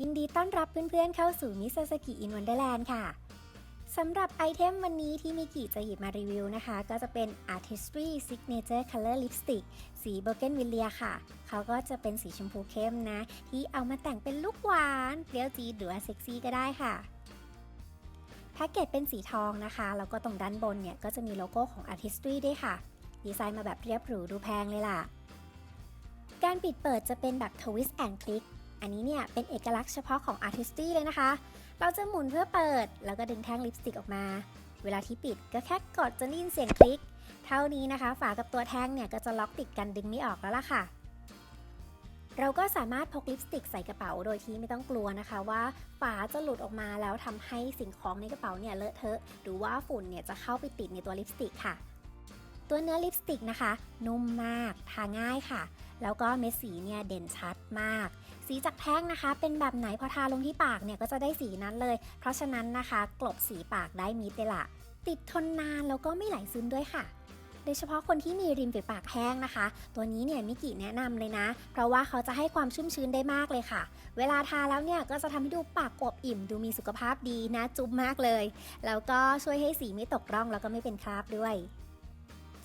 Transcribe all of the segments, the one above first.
ยินดีต้อนรับเพื่อนๆ เข้าสู่มิซาสกิอินวันเดอร์แลนด์ค่ะสำหรับไอเทมวันนี้ที่มิกิจะหยิบมารีวิวนะคะ ก็จะเป็น Artistry Signature Color Lipstick สีเบอร์เกนวิลเลียค่ะ เขาก็จะเป็นสีชมพูเข้มนะ ที่เอามาแต่งเป็นลูกหวานเปรี้ยวจี๊ดหรือว่าเซ็กซี่ก็ได้ค่ะแพ็กเกจเป็นสีทองนะคะ แล้วก็ตรงด้านบนเนี่ย ก็จะมีโลโก้ของ Artistry ด้วยค่ะ ดีไซน์มาแบบเรียบหรูดูแพงเลยล่ะ การปิดเปิดจะเป็นแบบ Twist and Click อันนี้เนี่ยเป็นเอกลักษณ์เฉพาะของ Artistry เลยนะคะ เราจะหมุนเพื่อเปิด แล้วก็ดึงแท่งลิปสติกออกมา เวลาที่ปิดก็แค่กดจะได้ยินเสียงคลิก เท่านี้นะคะ ฝากับตัวแท่งเนี่ยก็จะล็อกติดกันดึงไม่ออกแล้วล่ะค่ะ เราก็สามารถพกลิปสติกใส่กระเป๋าโดยที่ไม่ต้องกลัวนะคะว่าฝาจะหลุดออกมาแล้วทำให้สิ่งของในกระเป๋าเนี่ยเลอะเทอะ หรือว่าฝุ่นเนี่ยจะเข้าไปติดในตัวลิปสติกค่ะ ตัวเนื้อลิปสติกนะคะ นุ่มมาก ทาง่ายค่ะ แล้วก็เม็ดสีเนี่ยเด่นชัดมาก สีจากแท่งนะคะ เป็นแบบไหนพอทาลงที่ปากเนี่ยก็จะได้สีนั้นเลย เพราะฉะนั้นนะคะ กลบสีปากได้มิดเลยล่ะติดทนนานแล้วก็ไม่ไหลซึมด้วยค่ะโดยเฉพาะคนที่มีริมฝีปากแห้งนะคะ ตัวนี้เนี่ยมิกิแนะนำเลยนะ เพราะว่าเขาจะให้ความชุ่มชื้นได้มากเลยค่ะ เวลาทาแล้วเนี่ยก็จะทำให้ดูปากอวบอิ่ม ดูมีสุขภาพดีนะจุ๊บมากเลย แล้วก็ช่วยให้สีไม่ตกร่องแล้วก็ไม่เป็นคราบด้วย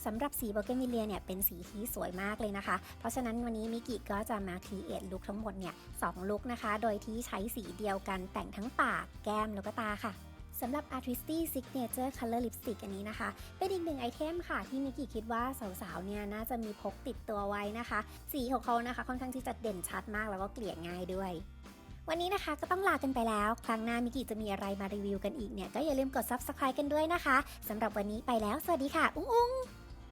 สำหรับสีโบเกนวิเลียเนี่ยเป็นสีที่สวยมากเลยนะคะ เพราะฉะนั้นวันนี้มิกิก็จะมาครีเอทลุคทั้งหมดเนี่ยสองลุคนะคะ โดยที่ใช้สีเดียวกันแต่งทั้งปาก แก้มแล้วก็ตาค่ะสำหรับ Artisty Signature Color Lipstick อันนี้นะคะ เป็นอีกหนึ่งไอเทมค่ะ ที่มิกิคิดว่าสาวๆ เนี่ยน่าจะมีพกติดตัวไว้นะคะ สีของเขานะคะ ค่อนข้างที่จะเด่นชัดมากแล้วก็เกลี่ยง่ายด้วย วันนี้นะคะก็ต้องลากันไปแล้ว ครั้งหน้ามิกิจะมีอะไรมารีวิวกันอีกเนี่ย ก็อย่าลืมกด Subscribe กันด้วยนะคะสำหรับวันนี้ไปแล้ว สวัสดีค่ะ อุ้งอุ้ง